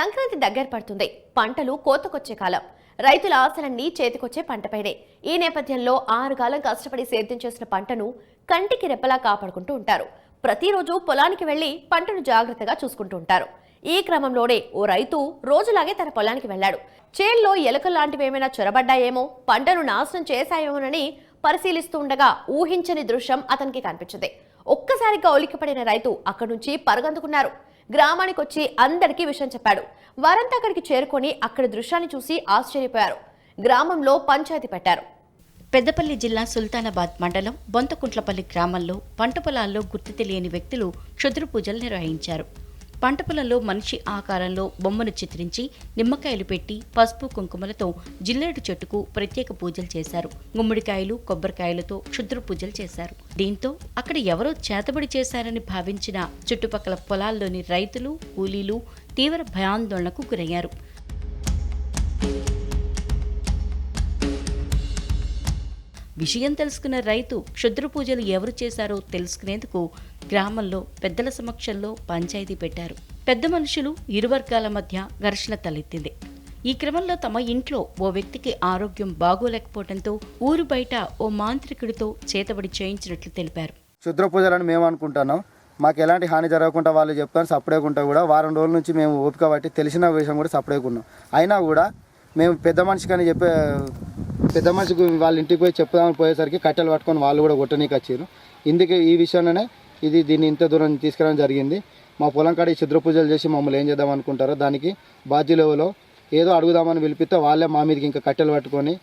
సంక్రాంతి దగ్గర పడుతుంది. పంటలు కోతకొచ్చే కాలం. రైతుల ఆశలన్నీ చేతికొచ్చే పంటపైనే ఈ నేపథ్యంలో ఆరు కాలం కష్టపడి సేద్యం చేసిన పంటను కంటికి రెప్పలా కాపాడుకుంటూ ఉంటారు. ప్రతిరోజు పొలానికి వెళ్ళి పంటను జాగ్రత్తగా చూసుకుంటూ ఉంటారు. ఈ క్రమంలోనే ఓ రైతు రోజులాగే తన పొలానికి వెళ్ళాడు. చేల్లో ఎలుకలు లాంటివి ఏమైనా చొరబడ్డాయేమో పంటను నాశనం చేశాయేమోనని పరిశీలిస్తూ ఉండగా ఊహించని దృశ్యం అతనికి కనిపించింది. ఒక్కసారిగా ఉలిక్కిపడిన రైతు అక్కడి నుంచి పరుగందుకున్నారు. గ్రామానికి వచ్చి అందరికీ విషయం చెప్పాడు. వారంతా అక్కడికి చేరుకొని అక్కడ దృశ్యాన్ని చూసి ఆశ్చర్యపోయారు. గ్రామంలో పంచాయతీ పెట్టారు. పెద్దపల్లి జిల్లా సుల్తానాబాద్ మండలం బొంతకుంట్లపల్లి గ్రామంలో పంట పొలాల్లో గుర్తు తెలియని వ్యక్తులు క్షుద్ర పూజలు నిర్వహించారు. పంట పొలంలో మనిషి ఆకారంలో బొమ్మను చిత్రించి నిమ్మకాయలు పెట్టి పసుపు కుంకుమలతో జిల్లేడు చెట్టుకు ప్రత్యేక పూజలు చేశారు. గుమ్మడికాయలు కొబ్బరికాయలతో క్షుద్ర పూజలు చేశారు. దీంతో అక్కడ ఎవరో చేతబడి చేశారని భావించిన చుట్టుపక్కల పొలాల్లోని రైతులు కూలీలు తీవ్ర భయాందోళనకు గురయ్యారు. విషయం తెలుసుకున్న రైతు క్షుద్ర పూజలు ఎవరు చేశారో తెలుసుకునేందుకు గ్రామంలో పెద్దల సమక్షంలో పంచాయతీ పెట్టారు. పెద్ద మనుషులు ఇరు వర్గాల మధ్య ఘర్షణ తలెత్తింది. ఈ క్రమంలో తమ ఇంట్లో ఓ వ్యక్తికి ఆరోగ్యం బాగోలేకపోవడంతో ఊరు బయట ఓ మాంత్రికుడితో చేతబడి చేయించినట్లు తెలిపారు. క్షుద్ర పూజలని మేము అనుకుంటున్నాం మాకు ఎలాంటి హాని జరగకుండా వాళ్ళు చెప్తాను సపరేకుంటా కూడా వారం రోజుల నుంచి మేము ఓపిక పట్టి తెలిసిన విషయం కూడా సపరేకున్నాం. అయినా కూడా మేము పెద్ద మనిషి కానీ చెప్పే పెద్ద మనిషికి వాళ్ళ ఇంటికి పోయి చెప్దామని పోయేసరికి కట్టెలు పట్టుకొని వాళ్ళు కూడా కొట్టనీకి వచ్చారు. ఇందుకే ఈ విషయంలోనే ఇది దీన్ని ఇంత దూరం తీసుకురావడం జరిగింది. మా పొలం కాడ ఈ క్షుద్ర పూజలు చేసి మమ్మల్ని ఏం చేద్దాం అనుకుంటారో దానికి బాధ్యులెవలో ఏదో అడుగుదామని పిలిపిస్తే వాళ్ళే మా మీదకి ఇంకా కట్టెలు పట్టుకొని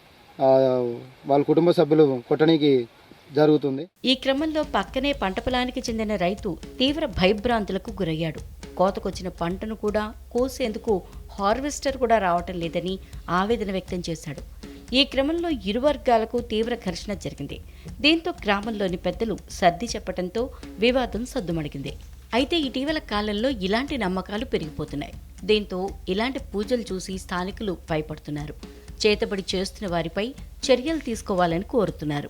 వాళ్ళ కుటుంబ సభ్యులు కొట్టనీకి జరుగుతుంది. ఈ క్రమంలో పక్కనే పంట పొలానికి చెందిన రైతు తీవ్ర భయభ్రాంతులకు గురయ్యాడు. కోతకొచ్చిన పంటను కూడా కోసేందుకు హార్వెస్టర్ కూడా రావటం లేదని ఆవేదన వ్యక్తం చేశాడు. ఈ క్రమంలో ఇరు వర్గాలకు తీవ్ర ఘర్షణ జరిగింది. దీంతో గ్రామంలోని పెద్దలు సర్ది చెప్పడంతో వివాదం సద్దుమణిగింది. అయితే ఇటీవల కాలంలో ఇలాంటి నమ్మకాలు పెరిగిపోతున్నాయి. దీంతో ఇలాంటి పూజలు చూసి స్థానికులు భయపడుతున్నారు. చేతబడి చేస్తున్న వారిపై చర్యలు తీసుకోవాలని కోరుతున్నారు.